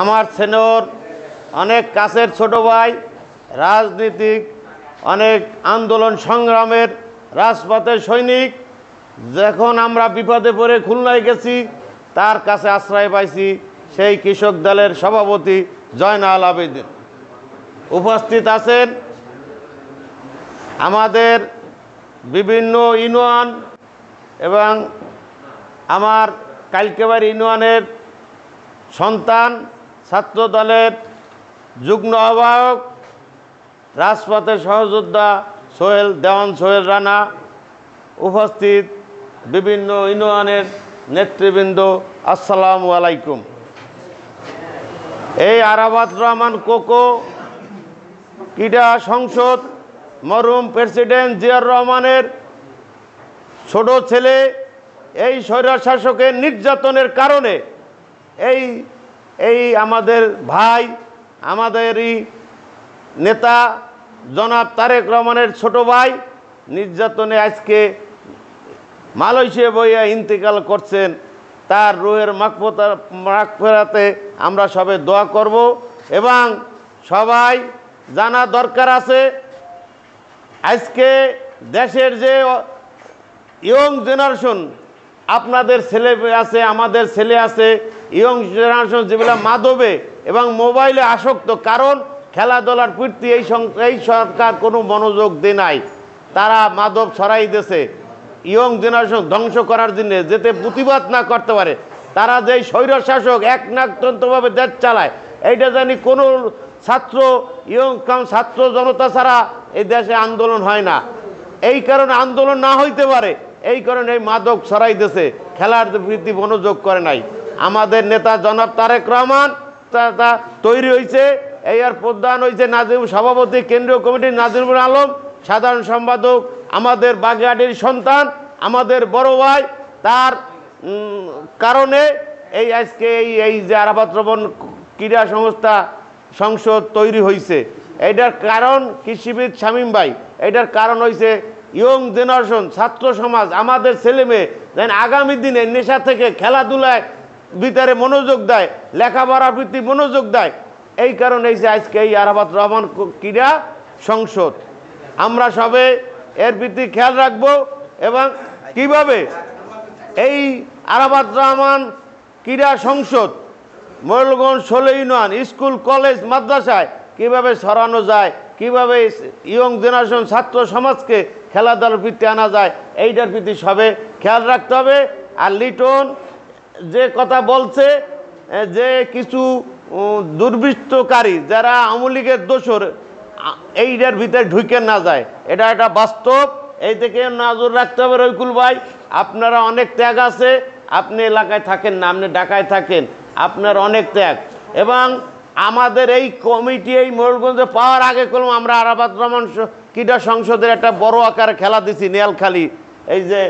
আমার সেনর অনেক কাছের ছোট ভাই, রাজনীতিক, অনেক আন্দোলন সংগ্রামের রাজপথের সৈনিক। যখন আমরা বিপদে পড়ে খুলনায় গেছি, তার কাছে আশ্রয় পাইছি সেই কৃষক দলের সভাপতি জয়নাল আবেদিন। উপস্থিত আছেন আমাদের বিভিন্ন ইউনিয়ন এবং আমার কালকেবার ইউনিয়নের সন্তান, ছাত্র দলের যুগ্ম আহ্বায়ক রাজপথের সহযোদ্ধা সোহেল, দেওয়ান সোহেল রানা, উপস্থিত বিভিন্ন ইউনিয়নের নেতৃবৃন্দ, আসসালামু আলাইকুম। এই আরাবাদ রহমান কোকো, ক্রীড়া সংসদ মরুম প্রেসিডেন্ট জিয়ার রহমানের ছোট ছেলে, এই স্বৈরাশাসকের নির্যাতনের কারণে এই এই আমাদের ভাই, আমাদেরই নেতা, জনাব তারেক রহমানের ছোট ভাই নির্যাতনে আজকে মালয়েশিয়া বইয়া ইন্তেকাল করছেন। তার রুহের মাকফতার মাকফেরাতে আমরা সবে দোয়া করব এবং সবাই জানা দরকার আছে, আজকে দেশের যে ইয়ং জেনারেশন আপনাদের ছেলে আছে, আমাদের ছেলে আছে ইয়ং জেনারেশন যেগুলো মাদবে এবং মোবাইলে আসক্ত, কারণ খেলাধুলার প্রতি এই এই সরকার কোনো মনোযোগ দেয় নাই। তারা মাদক ছড়াই দিয়েছে ইয়ং জেনারেশন ধ্বংস করার জন্য যেতে প্রতিবাদ না করতে পারে। তারা যেই স্বৈর শাসক দেশ চালায়, এইটা জানি কোনো ছাত্র ইয়ং ছাত্র জনতা ছাড়া এই দেশে আন্দোলন হয় না। এই কারণে আন্দোলন না হইতে পারে। এই কারণে মাদক ছড়াইতেছে। খেলার প্রতি মনোযোগ করে নাই। আমাদের নেতা জনাব তারেক রহমান তৈরি হয়েছে এই আর প্রধান হয়েছে নাজিম সভাপতি, কেন্দ্রীয় কমিটির নাজিমুল আলম, সাধারণ সম্পাদক, আমাদের বাগেহাটির সন্তান, আমাদের বড় ভাই, তার কারণে এই আজকে এই এই যে আরাবাত রবন ক্রীড়া সংস্থা সংসদ তৈরি হয়েছে এটার কারণ কৃষিবিদ শামীম ভাই। এটার কারণ হয়েছে ইয়ং জেনারেশন, ছাত্র সমাজ, আমাদের ছেলে মেয়ে, যেন আগামী দিনে নেশা থেকে খেলাধুলায় ভিতরে মনোযোগ দেয়, লেখাপড়ার প্রতি মনোযোগ দেয়। এই কারণে এই যে আজকে এই আরাবাত রহমান ক্রীড়া সংসদ। আমরা সবে এর প্রতি খেয়াল রাখব এবং কীভাবে এই আরাবাত রহমান ক্রীড়া সংসদ ময়ূরগঞ্জ ষোলো ইউনিয়ন, স্কুল, কলেজ, মাদ্রাসায় কীভাবে সরানো যায় কীভাবে ইয়ং জেনারেশন ছাত্র সমাজকে খেলাধুলার প্রতি আনা যায়, এইটার প্রতি সবে খেয়াল রাখতে হবে। আর লিটন যে কথা বলছে যে কিছু দুর্বৃত্তকারী যারা আওয়ামী লীগের দোষর এইটার ভিতরে ঢুকে না যায়। এটা একটা বাস্তব। এই থেকে নজর রাখতে হবে রৈকুল ভাই। আপনারা অনেক ত্যাগ আছে। আপনি এলাকায় থাকেন না, আপনি ঢাকায় থাকেন। আপনার অনেক ত্যাগ। এবং আমাদের এই কমিটি এই ময়ূরগঞ্জে পাওয়ার আগে করলাম আমরা আরাবাদ রহমান ক্রীড়া সংসদের একটা বড় আকারে খেলা দিছি নেয়ালখালী। এই যে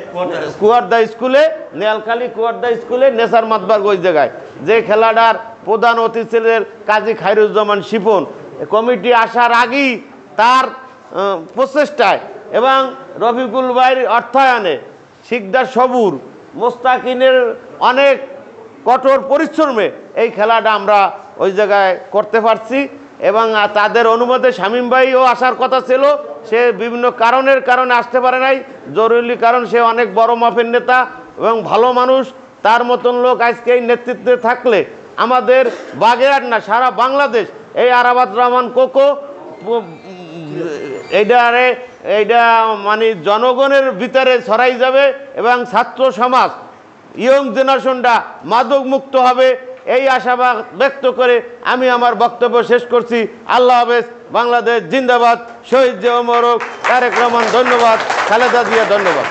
কুয়ারদা স্কুলে। নেয়ালখালী কুয়ারদা স্কুলে নেসার মাতবার্গ ওই জায়গায়। যে খেলাটার প্রধান অতিথি ছিলেন কাজী খাইরুজ্জামান শিপন কমিটি আসার আগেই তার প্রচেষ্টায় এবং রফিকুল ভাইয়ের অর্থায়নে শিকদার সবুর মোস্তাকিনের অনেক কঠোর পরিশ্রমে এই খেলাটা আমরা ওই জায়গায় করতে পারছি এবং তাদের অনুমতি শামীম ভাইও আসার কথা ছিল। সে বিভিন্ন কারণের কারণে আসতে পারে নাই। জরুরি কারণ, সে অনেক বড় মাফের নেতা এবং ভালো মানুষ। তার মতন লোক আজকে এই নেতৃত্বে থাকলে আমাদের বাগেরহাট না, সারা বাংলাদেশ এই আরাবাদ রহমান কোকো এইটারে এইটা মানে জনগণের ভিতরে ছড়াই যাবে এবং ছাত্র সমাজ, ইয়ং জেনারেশনটা মাদক মুক্ত হবে। এই আশাবাদ ব্যক্ত করে আমি আমার বক্তব্য শেষ করছি। আল্লাহ হাফেজ, বাংলাদেশ জিন্দাবাদ। শহীদ জে মোরক তারেক রহমান ধন্যবাদ। খালেদা দিয়া ধন্যবাদ।